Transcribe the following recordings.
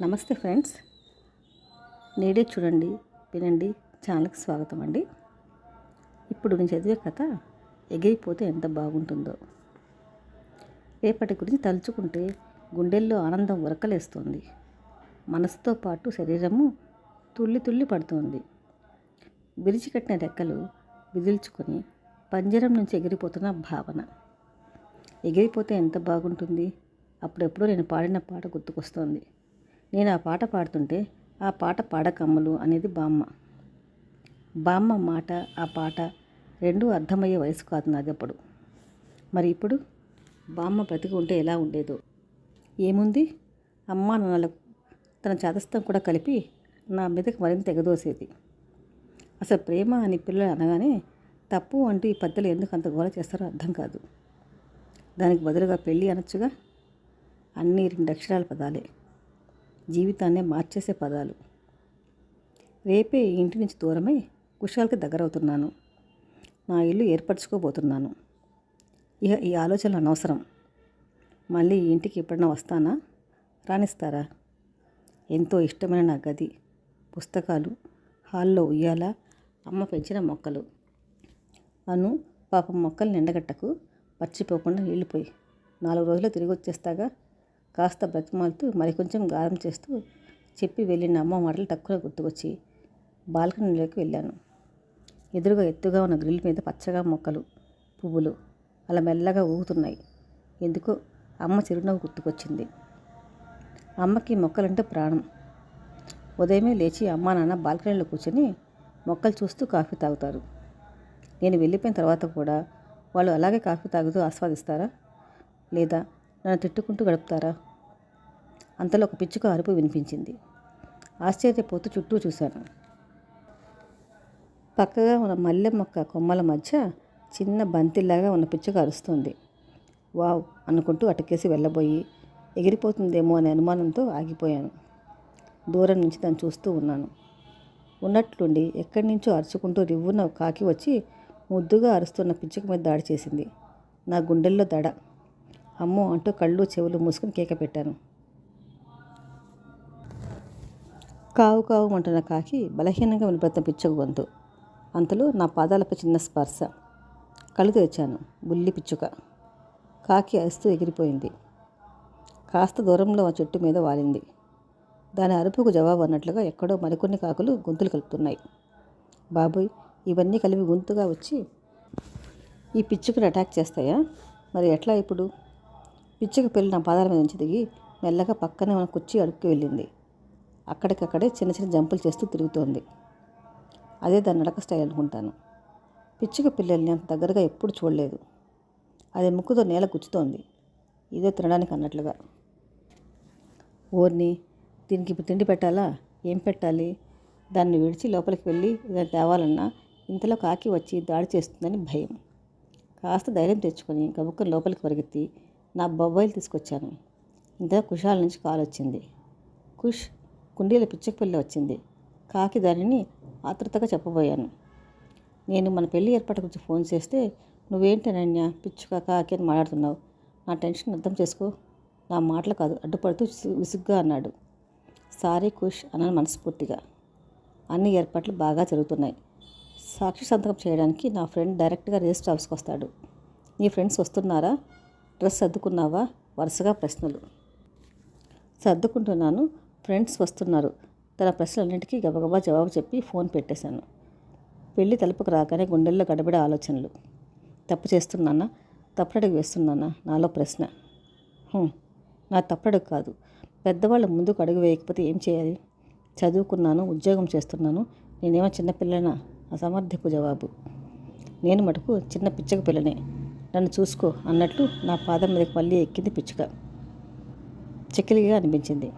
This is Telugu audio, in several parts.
నమస్తే ఫ్రెండ్స్. నేడే చూడండి వినండి. ఛానల్కి స్వాగతం అండి. ఇప్పుడు నేను చదివే కథ ఎగిరిపోతే ఎంత బాగుంటుందో. రేపటి గురించి తలుచుకుంటే గుండెల్లో ఆనందం ఉరకలేస్తుంది. మనసుతో పాటు శరీరము తుల్లి తుల్లి పడుతోంది. విరిచికట్టిన రెక్కలు విదిల్చుకొని పంజరం నుంచి ఎగిరిపోతున్న భావన. ఎగిరిపోతే ఎంత బాగుంటుంది? అప్పుడెప్పుడో నేను పాడిన పాట గుర్తుకొస్తోంది. నేను ఆ పాట పాడుతుంటే ఆ పాట పాడకమ్మలు అనేది బామ్మ. బామ్మ మాట ఆ పాట రెండూ అర్థమయ్యే వయసు కాదు నాది అప్పుడు. మరి ఇప్పుడు బామ్మ బ్రతికి ఉంటే ఎలా ఉండేదో? ఏముంది? అమ్మా నాన్నలకు తన చేతస్థం కూడా కలిపి నా మీదకి మరింత ఎగదోసేది. అసలు ప్రేమ అని పిల్లలు అనగానే తప్పు అంటూ ఈ పెద్దలు ఎందుకు అంత గోల చేస్తారో అర్థం కాదు. దానికి బదులుగా పెళ్ళి అనొచ్చుగా? అన్నీ రెండు అక్షరాల పదాలే. జీవితాన్నే మార్చేసే పదాలు. రేపే ఇంటి నుంచి దూరమై కుషాల్కి దగ్గరవుతున్నాను. నా ఇల్లు ఏర్పరచుకోబోతున్నాను. ఇక ఈ ఆలోచనలు అనవసరం. మళ్ళీ ఇంటికి ఎప్పుడైనా వస్తానా? రాణిస్తారా? ఎంతో ఇష్టమైన నా గది పుస్తకాలు హాల్లో ఉయ్యాల అమ్మ పెంచిన మొక్కలు. అను పాపం మొక్కలు నిండగట్టకు మర్చిపోకుండా పోయి. నాలుగు రోజులు తిరిగి వచ్చేస్తాగా? కాస్త బ్రతిమాలుతూ మరికొంచెం గారం చేస్తూ చెప్పి వెళ్ళిన అమ్మ మాటలు తక్కువ గుర్తుకొచ్చి బాల్కనీలోకి వెళ్ళాను. ఎదురుగా ఎత్తుగా ఉన్న గ్రిల్ మీద పచ్చగా మొక్కలు పువ్వులు అలా మెల్లగా ఊగుతున్నాయి. ఎందుకో అమ్మ చిరునవ్వు గుర్తుకొచ్చింది. అమ్మకి మొక్కలంటే ప్రాణం. ఉదయమే లేచి అమ్మ నాన్న బాల్కనీలో కూర్చొని మొక్కలు చూస్తూ కాఫీ తాగుతారు. నేను వెళ్ళిపోయిన తర్వాత కూడా వాళ్ళు అలాగే కాఫీ తాగుతూ ఆస్వాదిస్తారా? లేదా నన్ను తిట్టుకుంటూ గడుపుతారా? అంతలో ఒక పిచ్చుక అరుపు వినిపించింది. ఆశ్చర్యపోతూ చుట్టూ చూశాను. పక్కగా ఉన్న మల్లె మొక్క కొమ్మల మధ్య చిన్న బంతిలాగా ఉన్న పిచ్చుక అరుస్తుంది. వావ్ అనుకుంటూ అటకేసి వెళ్ళబోయి ఎగిరిపోతుందేమో అనే అనుమానంతో ఆగిపోయాను. దూరం నుంచి దాన్ని చూస్తూ ఉన్నాను. ఉన్నట్లుండి ఎక్కడి నుంచో అరుచుకుంటూ రివ్వున కాకి వచ్చి ముద్దుగా అరుస్తున్న పిచ్చుక మీద దాడి చేసింది. నా గుండెల్లో దడ. అమ్మో అంటూ కళ్ళు చెవులు మూసుకుని కేక పెట్టాను. కావు కావు అంటున్న కాకి బలహీనంగా వినపడుతున్న పిచ్చుక గొంతు. అంతలో నా పాదాలపై చిన్న స్పర్శ. కళ్ళు తెరిచాను. బుల్లి పిచ్చుక. కాకి అరుస్తూ ఎగిరిపోయింది. కాస్త దూరంలో ఆ చెట్టు మీద వాలింది. దాని అరుపుకు జవాబు అన్నట్లుగా ఎక్కడో మరికొన్ని కాకులు గొంతులు కలుపుతున్నాయి. బాబోయ్ ఇవన్నీ కలిపి గొంతుగా వచ్చి ఈ పిచ్చుకుని అటాక్ చేస్తాయా? మరి ఎట్లా ఇప్పుడు? పిచ్చుక పిల్ల నా పాదాల మీద నుంచి దిగి మెల్లగా పక్కనే ఉన్న కుర్చీ అడుక్కి వెళ్ళింది. అక్కడికక్కడే చిన్న చిన్న జంపులు చేస్తూ తిరుగుతోంది. అదే దాని నడక స్టైల్ అనుకుంటాను. పిచ్చుక పిల్లల్ని అంత దగ్గరగా ఎప్పుడు చూడలేదు. అది ముక్కుతో నేల గుచ్చుతోంది. ఇదే తినడానికి అన్నట్లుగా. ఓర్ని దీనికి ఇప్పుడు తిండి పెట్టాలా? ఏం పెట్టాలి? దాన్ని విడిచి లోపలికి వెళ్ళి ఏదైనా తేవాలన్నా ఇంతలో కాకి వచ్చి దాడి చేస్తుందని భయం. కాస్త ధైర్యం తెచ్చుకొని గబుక్కను లోపలికి పరిగెత్తి నా బొబ్బాయిలు తీసుకొచ్చాను. ఇంతలో కుషాల నుంచి కాల్ వచ్చింది. కుష్ కుండీల పిచ్చక పిల్ల వచ్చింది. కాకి దానిని ఆతృతగా చెప్పబోయాను. నేను మన పెళ్ళి ఏర్పాటు గురించి ఫోన్ చేస్తే నువ్వేంటి అనన్య? పిచ్చుక కాకి అని మాట్లాడుతున్నావు. నా టెన్షన్ అర్థం చేసుకో. నా మాటలు కాదు అడ్డుపడుతూ విసుగ్గా అన్నాడు. సారీ కుష్ అన్నాను మనస్ఫూర్తిగా. అన్ని ఏర్పాట్లు బాగా జరుగుతున్నాయి. సాక్షి సంతకం చేయడానికి నా ఫ్రెండ్ డైరెక్ట్గా రిజిస్టర్ ఆఫీస్కి వస్తాడు. నీ ఫ్రెండ్స్ వస్తున్నారా? డ్రెస్ సర్దుకున్నావా? వరుసగా ప్రశ్నలు. సర్దుకుంటున్నాను. ఫ్రెండ్స్ వస్తున్నారు. తన ప్రశ్నలన్నింటికీ గబగబా జవాబు చెప్పి ఫోన్ పెట్టేశాను. పెళ్ళి తలుపుకు రాగానే గుండెల్లో గడబిడ ఆలోచనలు. తప్పు చేస్తున్నానా? తప్పుడడుగు వేస్తున్నానా? నాలో ప్రశ్న. నా తప్పుడడుగు కాదు. పెద్దవాళ్ళ ముందుకు అడుగు వేయకపోతే ఏం చేయాలి? చదువుకున్నాను ఉద్యోగం చేస్తున్నాను. నేనేమో చిన్నపిల్లనా అసమర్థపు జవాబు. నేను మటుకు చిన్న పిచ్చక పిల్లనే. నన్ను చూసుకో అన్నట్లు నా పాదం మీదకి మళ్ళీ ఎక్కింది పిచ్చుక. చెక్కిలిగా అనిపించింది.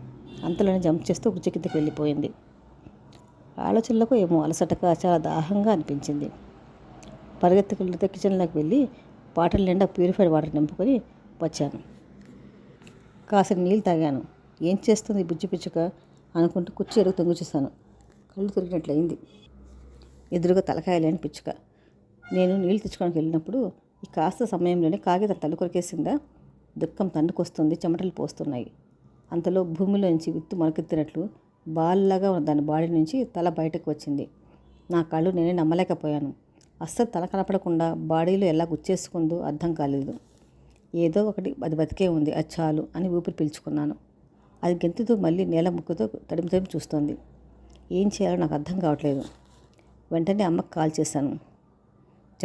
అంతలోనే జంప్ చేస్తూ కుర్చీ కిందకి వెళ్ళిపోయింది. ఆలోచనలకు ఏమో అలసటగా చాలా దాహంగా అనిపించింది. పరిగెత్తుకెళ్ళితే కిచెన్లోకి వెళ్ళి బాటిల్ నిండా ప్యూరిఫైడ్ వాటర్ నింపుకొని వచ్చాను. కాసిన నీళ్ళు తాగాను. ఏం చేస్తుంది బుజ్జి పిచ్చుక అనుకుంటూ కుర్చీ ఎరుగు తొంగి చూశాను. కళ్ళు తిరిగినట్లయింది. ఎదురుగా తలకాయ లేని పిచ్చుక. నేను నీళ్ళు తెచ్చుకోవడానికి వెళ్ళినప్పుడు ఈ కాస్త సమయంలోనే కాగితం తన కొరికేసిందా దుఃఖం తండ్రికొస్తుంది చెమటలు పోస్తున్నాయి. అంతలో భూమిలో నుంచి విత్తు మొలకెత్తినట్లు బాల్లాగా ఉన్న దాని బాడీ నుంచి తల బయటకు వచ్చింది. నా కళ్ళు నేనే నమ్మలేకపోయాను. అస్సలు తల కనపడకుండా బాడీలో ఎలా గుచ్చేసుకుందో అర్థం కాలేదు. ఏదో ఒకటి అది బతికే ఉంది అది చాలు అని ఊపిరి పీల్చుకున్నాను. అది గెంతుతూ మళ్ళీ నేల ముక్కుతో తడిమి తడిమి చూస్తోంది. ఏం చేయాలో నాకు అర్థం కావట్లేదు. వెంటనే అమ్మకు కాల్ చేశాను.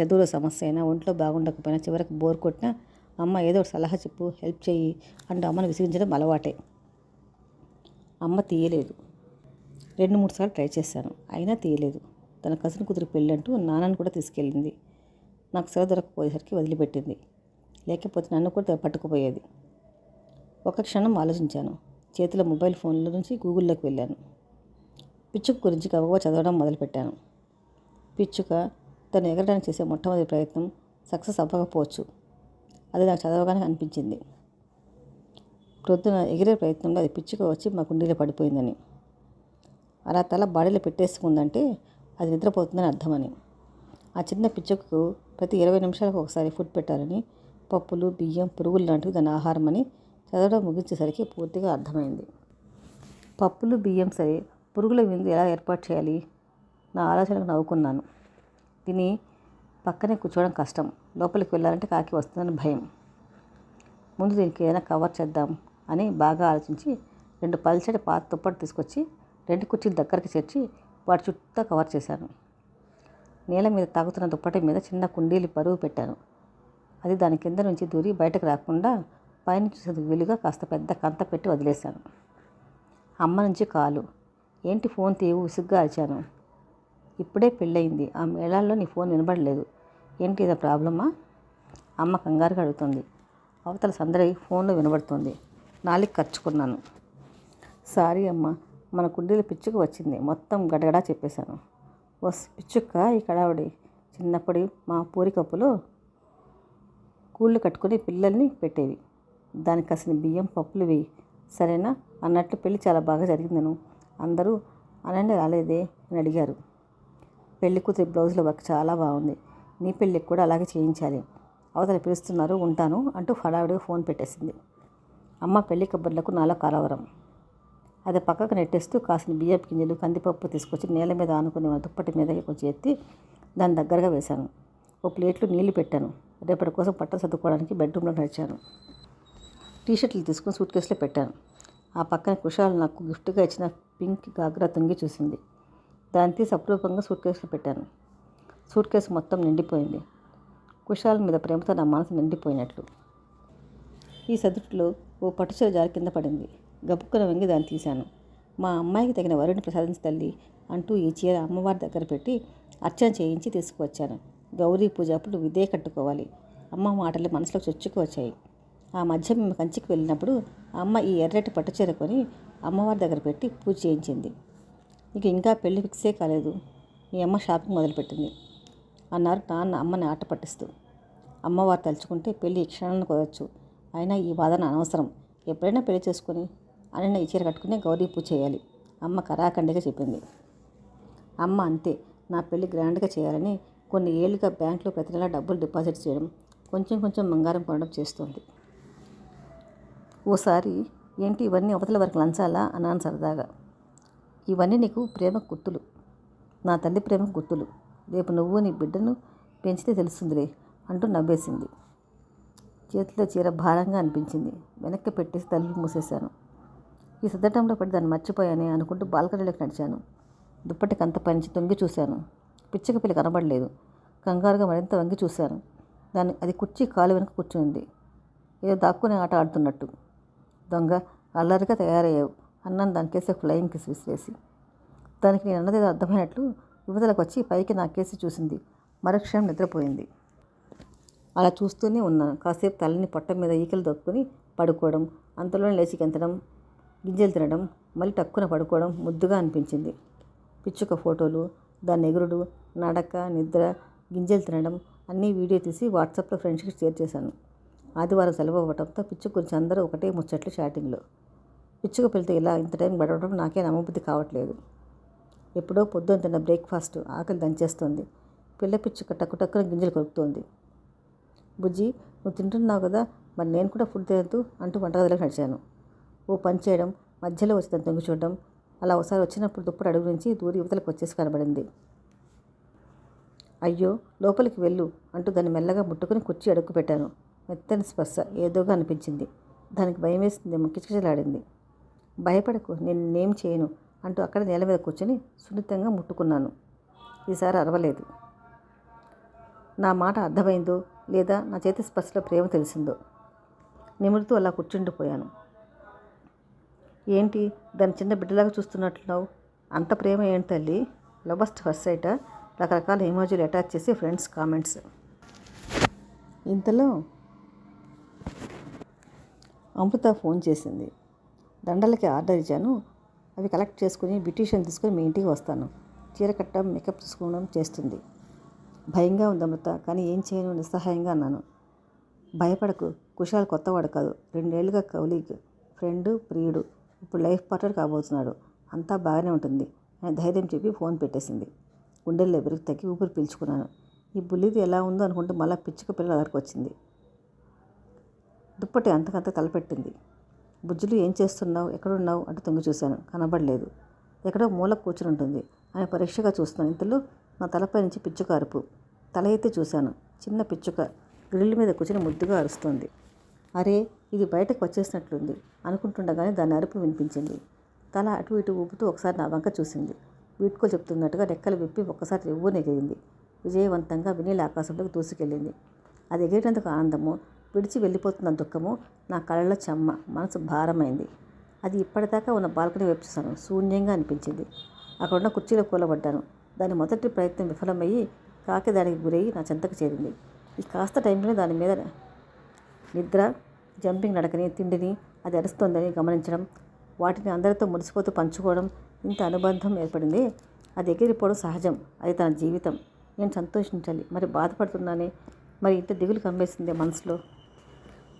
చదువులో సమస్య అయినా ఒంట్లో బాగుండకపోయినా చివరికి బోర్ కొట్టినా అమ్మ ఏదో ఒక సలహా చెప్పు హెల్ప్ చేయి అంటూ అమ్మను విసిగించడం అలవాటే. అమ్మ తీయలేదు. రెండు మూడు సార్లు ట్రై చేశాను. అయినా తీయలేదు. తన కజిన్ కూతురు పెళ్ళి అంటూ నాన్నను కూడా తీసుకెళ్ళింది. నాకు సెలవు దొరకపోయేసరికి వదిలిపెట్టింది. లేకపోతే నన్ను కూడా పట్టుకుపోయేది. ఒక క్షణం ఆలోచించాను. చేతిలో మొబైల్ ఫోన్ల నుంచి గూగుల్లోకి వెళ్ళాను. పిచ్చుక గురించి గబగబా చదవడం మొదలుపెట్టాను. పిచ్చుక తను ఎగరడానికి చేసే మొట్టమొదటి ప్రయత్నం సక్సెస్ అవ్వకపోవచ్చు. అది నాకు చదవగానే అనిపించింది. ప్రొద్దున ఎగిరే ప్రయత్నంలో అది పిచ్చుక వచ్చి మా కుండీలో పడిపోయిందని. అలా తల బాడీలో పెట్టేసుకుందంటే అది నిద్రపోతుందని అర్థమని. ఆ చిన్న పిచ్చుకకు ప్రతి ఇరవై నిమిషాలకు ఒకసారి ఫుడ్ పెట్టాలని పప్పులు బియ్యం పురుగులు లాంటివి దాని ఆహారం అని చదవడం ముగించేసరికి పూర్తిగా అర్థమైంది. పప్పులు బియ్యం సరే పురుగుల విందు ఎలా ఏర్పాటు చేయాలి? నా ఆలోచనకు నవ్వుకున్నాను. తిని పక్కనే కూర్చోవడం కష్టం. లోపలికి వెళ్ళాలంటే కాకి వస్తుందని భయం. ముందు దీనికి ఏదైనా కవర్ చేద్దాం అని బాగా ఆలోచించి రెండు పల్చటి పాత తుప్పటి తీసుకొచ్చి రెండు కుర్చీలు దగ్గరికి చేర్చి వాటి చుట్టూ కవర్ చేశాను. నేల మీద తాగుతున్న దుప్పటి మీద చిన్న కుండీలు పరుగు పెట్టాను. అది దాని కింద నుంచి దూరి బయటకు రాకుండా పైన చూసేది వీలుగా కాస్త పెద్ద కంత పెట్టి వదిలేశాను. అమ్మ నుంచి కాలు. ఏంటి ఫోన్ తీవు విసుగ్గా అరిచాను. ఇప్పుడే పెళ్ళయింది. ఆ మేళాల్లో నీ ఫోన్ వినబడలేదు. ఏంటి ఇదా ప్రాబ్లమా? అమ్మ కంగారుగా అడుగుతుంది. అవతల సందడి ఫోన్లో వినబడుతుంది. నాలుగు ఖర్చుకున్నాను సారీ అమ్మ మన కుండీలో పిచ్చుకు వచ్చింది. మొత్తం గడగడా చెప్పేశాను. వస్ పిచ్చుక్క ఈ కడావిడి? చిన్నప్పటి మా పూరికప్పులో కూళ్ళు కట్టుకుని పిల్లల్ని పెట్టేవి. దానికి కాసిన బియ్యం పప్పులు వేయి. సరేనా? అన్నట్లు పెళ్ళి చాలా బాగా జరిగిందను. అందరూ అనండి రాలేదే అని అడిగారు. పెళ్ళి కూతురి బ్లౌజ్లో వర్క్ చాలా బాగుంది. నీ పెళ్ళికి కూడా అలాగే చేయించాలి. అవతల పిలుస్తున్నారు ఉంటాను అంటూ హడావిడిగా ఫోన్ పెట్టేసింది. అమ్మ పెళ్ళి కబుర్లకు నాలో కలవరం. అది పక్కకు నెట్టేస్తూ కాసిన బియ్యపు గింజలు కందిపప్పు తీసుకొచ్చి నేల మీద ఆనుకుని దుప్పటి మీద కొంచెం ఎత్తి దాని దగ్గరగా వేశాను. ఓ ప్లేట్లో నీళ్ళు పెట్టాను. రేపటి కోసం బట్టలు సర్దుకోవడానికి బెడ్రూమ్లో నడిచాను. టీషర్ట్లు తీసుకుని సూట్ కేసులో పెట్టాను. ఆ పక్కన కుషాల్ నాకు గిఫ్ట్గా ఇచ్చిన పింక్ గాగ్రా తొంగి చూసింది. దాన్ని తీసి అపురూపంగా సూట్ కేసులో పెట్టాను. సూట్ కేసు మొత్తం నిండిపోయింది. కుషాల్ మీద ప్రేమతో నా మనసు నిండిపోయినట్లు. ఈ సదుట్లో ఓ పట్టుచీర జారి కింద పడింది. గబుక్కున వంగి దాన్ని తీశాను. మా అమ్మాయికి తగిన వరుణ్ ప్రసాదించి తల్లి అంటూ ఈ చీర అమ్మవారి దగ్గర పెట్టి అర్చన చేయించి తీసుకువచ్చాను. గౌరీ పూజ అప్పుడు ఇదే కట్టుకోవాలి. అమ్మ మాటలు మనసులో చొచ్చుకు వచ్చాయి. ఆ మధ్య మేము కంచికి వెళ్ళినప్పుడు అమ్మ ఈ ఎర్రటి పట్టుచీర కొని అమ్మవారి దగ్గర పెట్టి పూజ చేయించింది. నీకు ఇంకా పెళ్ళి ఫిక్సే కాలేదు. మీ అమ్మ షాపింగ్ మొదలుపెట్టింది. అన్నారు నాన్న అమ్మని ఆట పట్టిస్తూ. అమ్మవారు తలుచుకుంటే పెళ్ళి క్షణాన్ని కుదరచ్చు. అయినా ఈ వాదన అనవసరం. ఎప్పుడైనా పెళ్ళి చేసుకుని అన్న ఈ చీర కట్టుకునే గౌరీ పూజ చేయాలి. అమ్మ కరాఖండిగా చెప్పింది. అమ్మ అంతే. నా పెళ్ళి గ్రాండ్గా చేయాలని కొన్ని ఏళ్ళుగా బ్యాంకులో ప్రతి నెల డబ్బులు డిపాజిట్ చేయడం కొంచెం కొంచెం బంగారం కొనడం చేస్తుంది. ఓసారి ఏంటి ఇవన్నీ అవతల వరకు లంచాలా? అన్నాను సరదాగా. ఇవన్నీ నీకు ప్రేమ గుర్తులు. నా తల్లి ప్రేమ గుర్తులు. రేపు నువ్వు నీ బిడ్డను పెంచితే తెలుస్తుందిలే అంటూ నవ్వేసింది. చేతిలో చీర భారంగా అనిపించింది. వెనక్కి పెట్టేసి తలుపు మూసేశాను. ఈ సిద్ధటంలో పడి దాన్ని మర్చిపోయానే అనుకుంటూ బాల్కనీలోకి నడిచాను. దుప్పటికి అంత పనిచి తొంగి చూశాను. పిచ్చక పిల్ల కనబడలేదు. కంగారుగా మరింత వంగి చూశాను. దాన్ని అది కుర్చీ కాలు వెనుక కూర్చుంది. ఏదో దాక్కునే ఆట ఆడుతున్నట్టు. దొంగ అల్లరిగా తయారయ్యావు. అన్నం దానికేసి ఫ్లయింగ్ కిస్ విసిరేసి. దానికి నేను అన్నది అర్థమైనట్లు యువతలకు వచ్చి పైకి నా కేసి చూసింది. మరుక్షణం నిద్రపోయింది. అలా చూస్తూనే ఉన్నాను కాసేపు తలని పొట్ట మీద ఈకలు దొక్కుని పడుకోవడం అంతలోనే లేచి గెంతడం గింజలు తినడం మళ్ళీ టక్కున పడుకోవడం ముద్దుగా అనిపించింది. పిచ్చుక ఫోటోలు దాని ఎగురుడు నడక నిద్ర గింజలు తినడం అన్నీ వీడియో తీసి వాట్సాప్లో ఫ్రెండ్స్కి షేర్ చేశాను. ఆదివారం సెలవు అవ్వడంతో పిచ్చుక గురించి అందరూ ఒకటే ముచ్చట్లు చాటింగ్లో పిచ్చుక పిల్లతో ఇలా ఇంత టైం గడవడం నాకే నమ్మబుద్ధి కావట్లేదు. ఎప్పుడో పొద్దున్న తిన్న బ్రేక్ఫాస్ట్ ఆకలి దంచేస్తుంది. పిల్ల పిచ్చుక టక్కు టక్కున గింజలు కలుపుతోంది బుజ్జి నువ్వు తింటున్నావు కదా మరి నేను కూడా ఫుడ్ తినద్దు అంటూ వంటగదిలోకి నడిచాను. ఓ పని చేయడం మధ్యలో వచ్చి దాన్ని తొంగి చూడడం అలా ఒకసారి వచ్చినప్పుడు దుప్పటి అడుగు నుంచి దూరి యువతలకు వచ్చేసి కనబడింది. అయ్యో లోపలికి వెళ్ళు అంటూ దాన్ని మెల్లగా ముట్టుకుని కుర్చీ అడుగు పెట్టాను. మెత్తని స్పర్శ ఏదోగా అనిపించింది. దానికి భయం వేసింది ముక్కిచకిచలాడింది. భయపడకు నేను నేనేం చేయను అంటూ అక్కడ నేల మీద కూర్చొని సున్నితంగా ముట్టుకున్నాను. ఈసారి అరవలేదు. నా మాట అర్థమైందో లేదా నా చేతి స్పర్శలో ప్రేమ తెలిసిందో? నిమురుతూ అలా కూర్చుండిపోయాను ఏంటి దాని చిన్న బిడ్డలాగా చూస్తున్నట్లున్నావు అంత ప్రేమ ఏంటి తల్లి? లవస్ట్ ఫస్ట్ సైట రకరకాల ఎమోజీలు అటాచ్ చేసి ఫ్రెండ్స్ కామెంట్స్. ఇంతలో అమృత ఫోన్ చేసింది. దండలకి ఆర్డర్ ఇచ్చాను. అవి కలెక్ట్ చేసుకుని బ్యూటీషియన్ తీసుకుని మీ ఇంటికి వస్తాను. చీర కట్టడం మేకప్ తీసుకోవడం చేస్తుంది. భయంగా ఉంది అమృత కానీ ఏం చేయను నిస్సహాయంగా అన్నాను. భయపడకు కుషాల్ కొత్తవాడు కాదు. రెండేళ్ళుగా కౌలీగ్ ఫ్రెండ్ ప్రియుడు. ఇప్పుడు లైఫ్ పార్ట్నర్ కాబోతున్నాడు. అంతా బాగానే ఉంటుంది. అని ధైర్యం చెప్పి ఫోన్ పెట్టేసింది. గుండెల్లో ఎవరికి తగ్గి ఊపిరి పీల్చుకున్నాను. ఈ బుల్లిది ఎలా ఉందో అనుకుంటే మళ్ళీ పిచ్చుక పిల్లల దగ్గరకు వచ్చింది. దుప్పటి అంతకంత తలపెట్టింది. బుజ్జులు ఏం చేస్తున్నావు? ఎక్కడున్నావు? అంటూ తొంగి చూశాను. కనబడలేదు. ఎక్కడో మూల కూర్చుని ఉంటుంది. ఆయన పరీక్షగా చూస్తున్నాను ఇంతలో నా తలపై నుంచి పిచ్చుక అరుపు. తల ఎత్తి చూశాను. చిన్న పిచ్చుక గ్రిల్ మీద కూర్చుని ముద్దుగా అరుస్తోంది. అరే ఇది బయటకు వచ్చేసినట్లుంది. అనుకుంటుండగానే దాని అరుపు వినిపించింది. తల అటు ఇటు ఊపుతూ ఒకసారి నా వంక చూసింది. వీట్కో చెప్తున్నట్టుగా రెక్కలు విప్పి ఒక్కసారి ఎవ్వు విజయవంతంగా వినీల ఆకాశంలోకి దూసుకెళ్ళింది. అది ఎగిరినందుకు ఆనందము విడిచి వెళ్ళిపోతున్న దుఃఖము నా కళ్ళలో చెమ్మ మనసు భారమైంది. అది ఇప్పటిదాకా ఉన్న బాల్కనీ వైపు చూశాను. శూన్యంగా అనిపించింది. అక్కడున్న కుర్చీలో కూలబడ్డాను. దాని మొదటి ప్రయత్నం విఫలమయ్యి కాకి దానికి గురయ్యి నా చెంతకు చేరింది. ఈ కాస్త టైంలో దాని మీద నిద్ర జంపింగ్ నడకని తిండిని అది అరుస్తోందని గమనించడం వాటిని అందరితో మురిసిపోతూ పంచుకోవడం ఇంత అనుబంధం ఏర్పడింది. అది ఎగిరిపోవడం సహజం. అది తన జీవితం. నేను సంతోషించాలి. మరి బాధపడుతున్నానే? మరి ఇంత దిగులు కమ్మేసిందే మనసులో?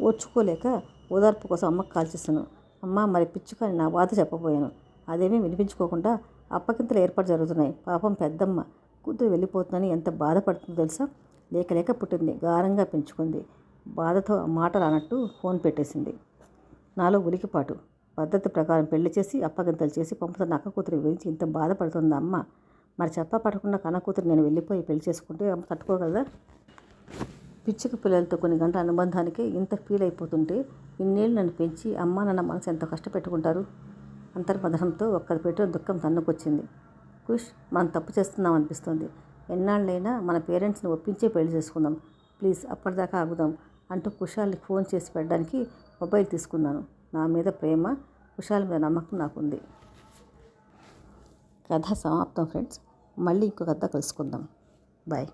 ఓర్చుకోలేక ఓదార్పు కోసం అమ్మకు కాల్చేస్తాను అమ్మ మరి పిచ్చుకని నా బాధ చెప్పబోయాను. అదేమీ వినిపించుకోకుండా అప్పగింతలు ఏర్పాటు జరుగుతున్నాయి. పాపం పెద్దమ్మ కూతురు వెళ్ళిపోతుందని ఎంత బాధపడుతుందో తెలుసా? లేక లేక పుట్టింది. గారంగా పెంచుకుంది. బాధతో మాట రానట్టు ఫోన్ పెట్టేసింది. నాలో ఉలికిపాటు. పద్ధతి ప్రకారం పెళ్ళి చేసి అప్పగింతలు చేసి పంపుతున్న అక్క కూతురి గురించి ఇంత బాధపడుతుంది అమ్మ? మరి చెప్ప పడకుండా కన్న కూతురు నేను వెళ్ళిపోయి పెళ్ళి చేసుకుంటే అమ్మ తట్టుకోగలదా? పిచ్చుక పిల్లలతో కొన్ని గంటల అనుబంధానికి ఇంత ఫీల్ అయిపోతుంటే ఇన్నేళ్ళు నన్ను పెంచి అమ్మ నాన్న మనసు ఎంత కష్టపెట్టుకుంటారు. అంతర్మదనంతో ఒక్కరి పెట్టిన దుఃఖం తన్నుకొచ్చింది. కుష్ మనం తప్పు చేస్తున్నాం అనిపిస్తుంది. ఎన్నాళ్ళైనా మన పేరెంట్స్ని ఒప్పించే పెళ్ళి చేసుకుందాం. ప్లీజ్ అప్పటిదాకా ఆగుదాం అంటూ కుషాల్ని ఫోన్ చేసి పెట్టడానికి మొబైల్ తీసుకున్నాను. నా మీద ప్రేమ కుషాల్ మీద నమ్మకం నాకుంది. కథ సమాప్తం ఫ్రెండ్స్. మళ్ళీ ఇంకో కథ కలుసుకుందాం. బాయ్.